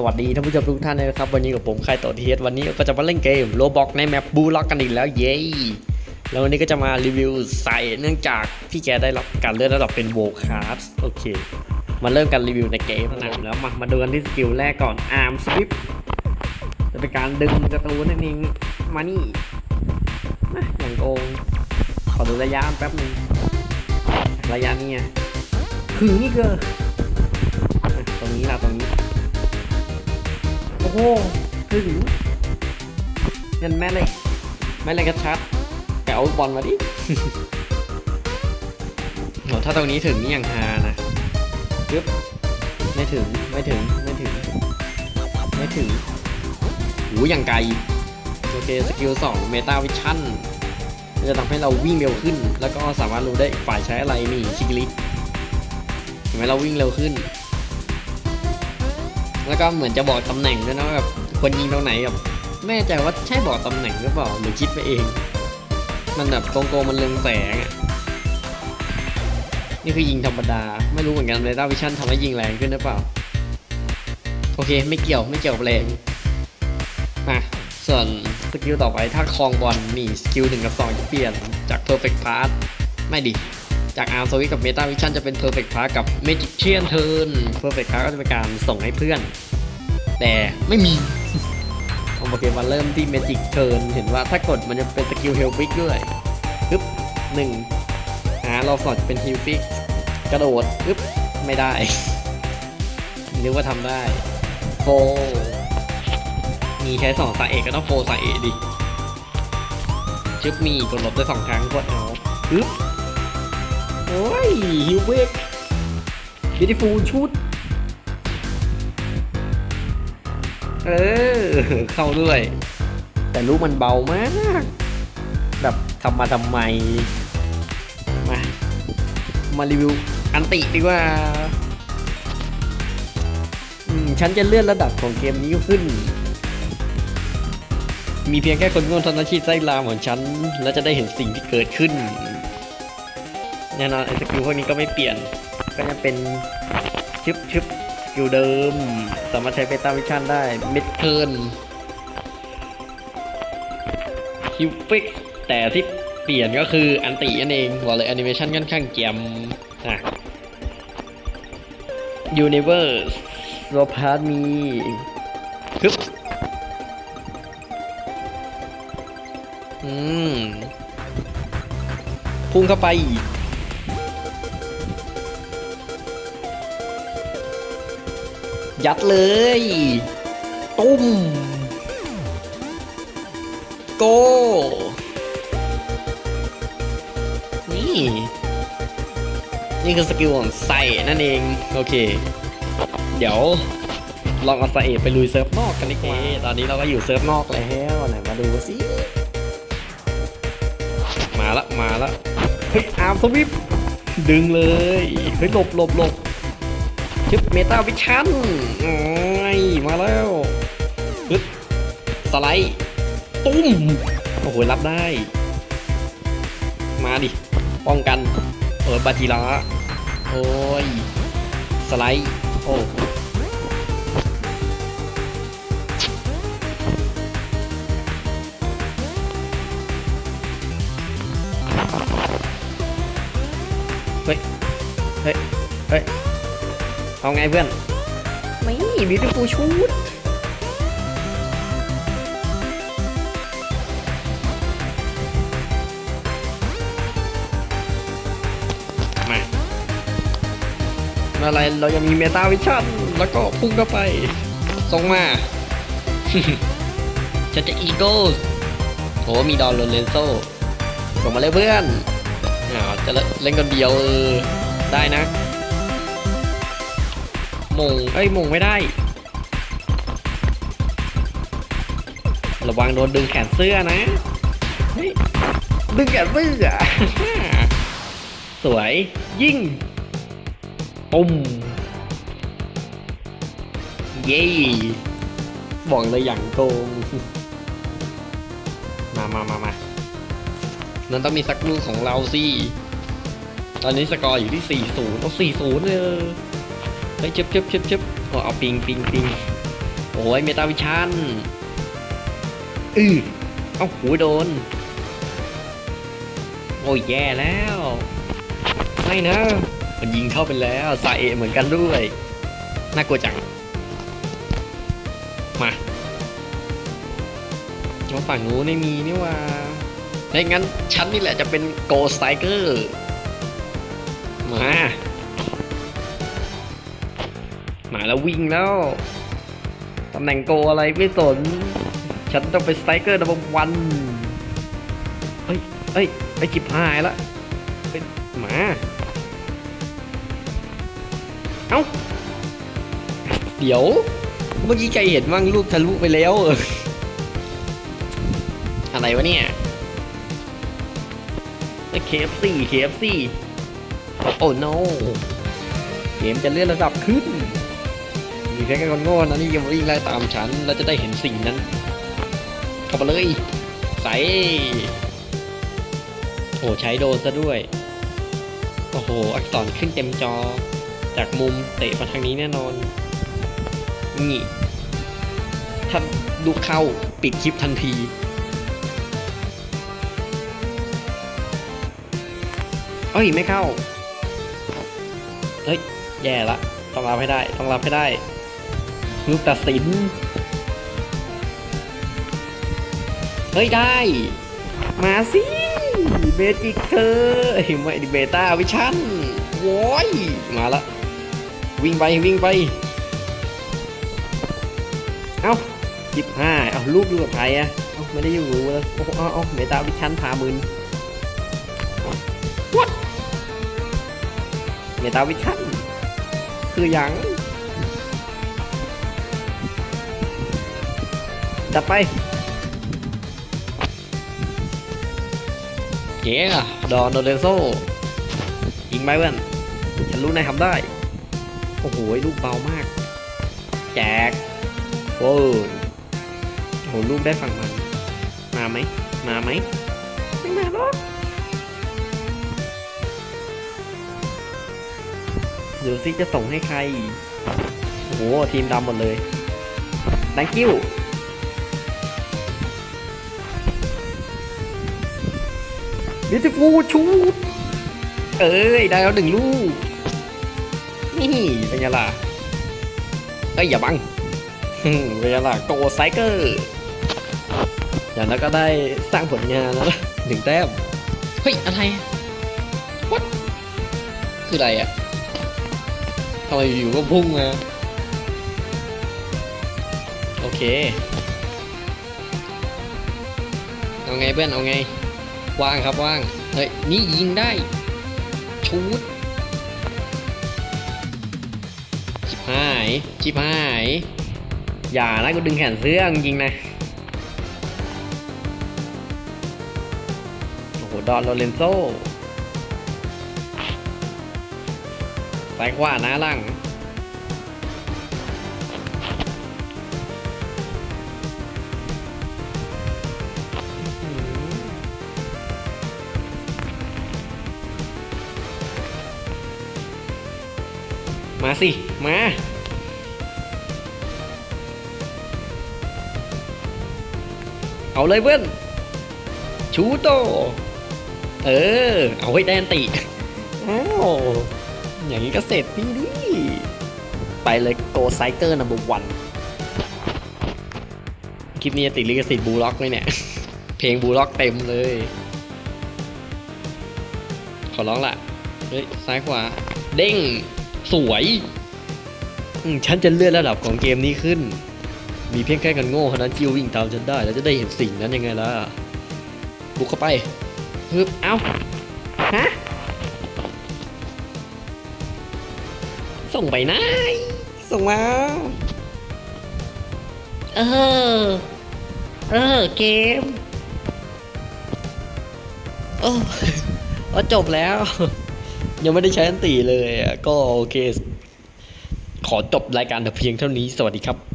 สวัสดีท่านผู้ชมทุกท่านเลยนะครับ วันนี้กับผมใครต่อทีเอสวันนี้ก็จะมาเล่นเกมโลบอกในแมปบูล็อกกันอีกแล้วเย้แล้ววันนี้ก็จะมารีวิวใส่เนื่องจากพี่แกได้รับการเลื่อนระดับเป็นโวคาร์สโอเค มาเริ่มกันรีวิวในเกมนะแล้วมามาดูกันที่สกิลแรกก่อนอาร์มสวิปจะเป็นการดึงศัตูนนั่นเองมานี่นะอย่างโกงขอดูระยะแป๊บนึงระยะนี้ไงถึงนี่เกอตรงนี้ละตรงนี้ อ้โหถึงเงินแม่เลยแม่เลยกระชัดแต่เอาบอลมาดิโหถ้าตรงนี้ถึงนี่ย่างฮานะปึ๊บไม่ถึงไม่ถึงไม่ถึง ไม่ถึงหูอย่างไกลโอเคสกิล2เมตาวิชั่นจะทำให้เราวิ่งเร็วขึ้น แล้วก็สามารถรู้ได้ฝ่ายใช้อะไรนี่ชิคลิเห็นไหมเราวิ่งเร็วขึ้น แล้วก็เหมือนจะบอกตำแหน่งด้วยนะแบบควรยิงตรงไหนแบบไม่แน่ใจว่าใช่บอกตำแหน่งหรือเปล่าหรือคิดไปเอง มันแบบโกงโกมันเรืองแสงอะนี่คือยิงธรรมดา ไม่รู้เหมือนกันเลยดาวิชั่นทำให้ยิงแรงขึ้นหรือเปล่า โอเคไม่เกี่ยวไม่เกี่ยวแรงอะส่วนสกิลต่อไปถ้าคลองบอลนี่สกิลหนึ่งกับสองจะเปลี่ยนจาก perfect pass ไม่ดิ จากอาร์มสวิกับเมตาวิชั่นจะเป็น Perfect Pass กับ Magician Turn Perfect Pass ก็จะเป็นการส่งให้เพื่อน แต่ไม่มีโอเคมาเริ่มที่ Magic Turn เห็นว่าถ้ากดมันจะเป็นสกิล Heal Fix ด้วยปึ๊บหนึ่งหาเราสอดเป็น Heal Fix กระโดดปึ๊บไม่ได้นึกว่าทำได้โฟมีใช้สองสายเอกก็ต้องโฟสายเอกดิชึบมีกดลบได้สองครั้งกดเอาปึ๊บ โอ้ยฮิวเวกบิวตี้ฟูลชุด เออ เข้าด้วย แต่ลูกมันเบามาก แบบทำมาทำไม มา มารีวิวอันติดีกว่าฉันจะเลื่อนระดับของเกมนี้ขึ้น มีเพียงแค่คนโง่เท่านั้นที่ไส้ลามของฉัน และจะได้เห็นสิ่งที่เกิดขึ้น แน่นอนไอ้สกิลพวกนี้ก็ไม่เปลี่ยน ก็จะเป็นชึบชึบสกิลเดิม สามารถใช้เบต้าวิชั่นได้เม็ดเทิร์นฮิวฟิกแต่ที่เปลี่ยนก็คืออันตินั่นเองบอกเลยแอนิเมชันค่อนข้างเจียมอะยูนิเวอร์สโรพาร์มีฮึบอืมพุ่งเข้าไป ยัดเลย ตุ้ม โก นี่ นี่คือสกิลของไซนั่นเอง โอเค เดี๋ยว ลองเอาไซไปลุยเซิร์ฟนอกกันดีกว่าตอนนี้เราก็อยู่เซิร์ฟนอกแล้วไหนมาดูสิ มาละ มาละ เฮ้ย อาร์มสวิปดึงเลย เฮ้ยหลบหลบหลบ ชึบเมตาวิชั่นโอ้ยมาแล้วปึ๊บสไลด์ ตุ้ม โอ้โห รับได้ มาดิ ป้องกัน เออบาจิระโอ้ย สไลด์ โอ้เฮ้ย เฮ้ย เฮ้ย เอาไงเพื่อน ไม่บิวตี้ฟูชูดมาอะไรเรายังมีเมตาวิชั่น แล้วก็พุ่งเข้าไปส่งมาฉันจะอีโก้โหมีดอนโรเลนโซส่งมาเลยเพื่อนอ่าวจะเล่นคนเดียวเออได้นะ มงเอ้ยมงไม่ได้ ระวังโดนดึงแขนเสื้อนะเฮ้ยดึงแขนเสื้อสวยยิ่งปุ่มเย้บอกเลยอย่างโกงมามามามานั่นต้องมีสักลูกของเราสิ ตอนนี้สกอร์อยู่ที่ 40 ต้อง 40 เลย เฮ้ยชึบชึบชึบชึบเอาเอาปิงปิงปิงโอ้ยเมตาวิชันอือเอ้าหูโดน โอ้ยแย่แล้ว ไม่นะ มันยิงเข้าไปแล้วซาเอะเหมือนกันด้วย น่ากลัวจัง มาเอาฝั่งนู้นไม่มีนี่หว่าถ้าอย่างนั้นฉันนี่แหละจะเป็นโกสไตเกอร์ มา มาแล้ววิ่งแล้วตำแหน่งโกอะไรไม่สน ฉันต้องเป็นสไตรเกอร์ดับเบิลวันเฮ้ยเฮ้ยไอจิบหายละเฮ้ยมาเอ้า เดี๋ยว เมื่อกี้ใครเห็นว่างลูกทะลุไปแล้วเอออะไรวะเนี่ยเคฟซี่เคฟซี่โอ้ no เกมจะเลื่อนระดับขึ้น มีแค่คนโง่นะนี่ยังวิ่งไล่ตามฉันเราจะได้เห็นสิ่งนั้นเข้ามาเลยใส่โอ้ใช้โดนซะด้วย โอ้โห อักษรขึ้นเต็มจอ จากมุมเตะมาทางนี้แน่นอน นี่ ถ้าดูเข้าปิดคลิปทันที เอ้ย ไม่เข้า เฮ้ย แย่ละ ต้องรับให้ได้ ต้องรับให้ได้ ลูกตัดสิน เฮ้ยได้ มาสิเบจิกเธอไม่ดิเบต้าวิชั่นโว้ยมาละ วิ่งไปวิ่งไป เอ้าจิบห้าเอาลูกอยู่กับใครอะเอ้าไม่ได้อยู่แล้วโอ้โหเอาเบต้าวิชั่นพามืนเมตาวิชั่นคือหยัง จัดไป เก๋อะดอนโดเรโซยิงไหมเพื่อนฉันรู้นายทำได้ โอ้โหลูกเบามาก แจกโฟนโอ้โหลูกได้ฝั่งมัน มาไหม มาไหม ไม่มาหรอกดูซิจะส่งให้ใคร โอ้โห ทีมดำหมดเลย thank you บิวตี้ฟูชูดเอ้ย ได้แล้วหนึ่งลูก นี่เป็นไงล่ะเอ้ย อย่าบังฮึ่มเป็นไงล่ะโกไซเกอร์อย่างนั้นก็ได้สร้างผลงานแล้วนะหนึ่งแต้ม เฮ้ย อะไร what คืออะไรอะทำไมอยู่ๆก็พุ่งมาโอเค เอาไงเพื่อน เอาไง ว่างครับว่าง เฮ้ย นี่ยิงได้ ชูดชิบหายชิบหาย อย่านะกูดึงแขนเสื้อจริงนะ โอ้โห ดอนโลเรนโซซ้ายขวาหน้าหลัง มาสิ มา เอาเลยเพื่อน ชูโต เออ เอาไว้แดนติอ้าวอย่างนี้ก็เสร็จพี่ดิไปเลยโกไซเกอร์นัมเบอร์วันคลิปนี้ติดลิขสิทธิ์บูล็อกไหมเนี่ย เพลงบูล็อกเต็มเลย ขอร้องละเฮ้ย ซ้ายขวา เด้ง สวยอืมฉันจะเลื่อนระดับของเกมนี้ขึ้น มีเพียงแค่กันโง่เท่านั้นที่วิ่งตามฉันได้ แล้วจะได้เห็นสิ่งนั้นยังไงล่ะ บุกเข้าไปฮึบเอ้า ฮะ ส่งไปไหนส่งมา เออ เออ เกม โอ้เออจบแล้ว ยังไม่ได้ใช้อันตีเลยก็โอเค ขอจบรายการแต่เพียงเท่านี้สวัสดีครับ